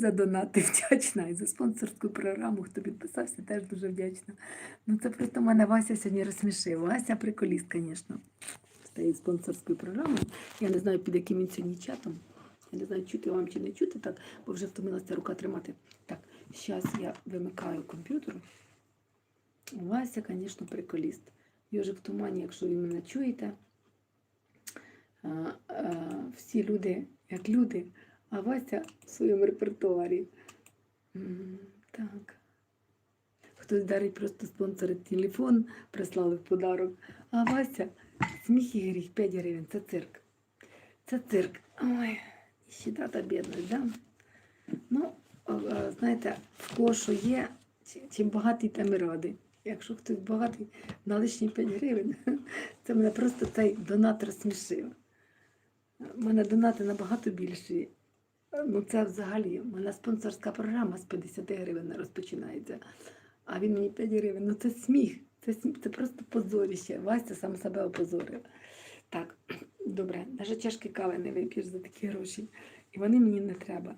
за донати вдячна, і за спонсорську програму, хто підписався, теж дуже вдячна. Ну це просто мене Вася сьогодні розсмішив. Вася приколіст, звісно. Стоїть спонсорською програмою. Я не знаю, під яким він сьогодні чатом. Я не знаю, чути вам чи не чути так, бо вже втомилася рука тримати. Так, зараз я вимикаю комп'ютер. Вася, звісно, приколіст. Йожик в тумані, якщо ви мене чуєте. Всі люди як люди, а Вася в своєму репертуарі. Так. Хтось дарить просто спонсорить телефон, прислали в подарок. А Вася сміх і гріх 5 гривень. Це цирк. Це цирк. Ой, щита та бідність, да? Ну, знаєте, в кого що є, чим багатий, тим і радий. Якщо хтось багатий на лишні 5 гривень, це мене просто цей донат розсмішив. У мене донати набагато більші. Ну, це взагалі, у мене спонсорська програма з 50 гривень розпочинається. А він мені 5 гривень. Ну це сміх. Це, сміх, це просто позоріще. Вася сам себе опозорив. Так, добре, навіть чашки кави не вип'єш за такі гроші. І вони мені не треба.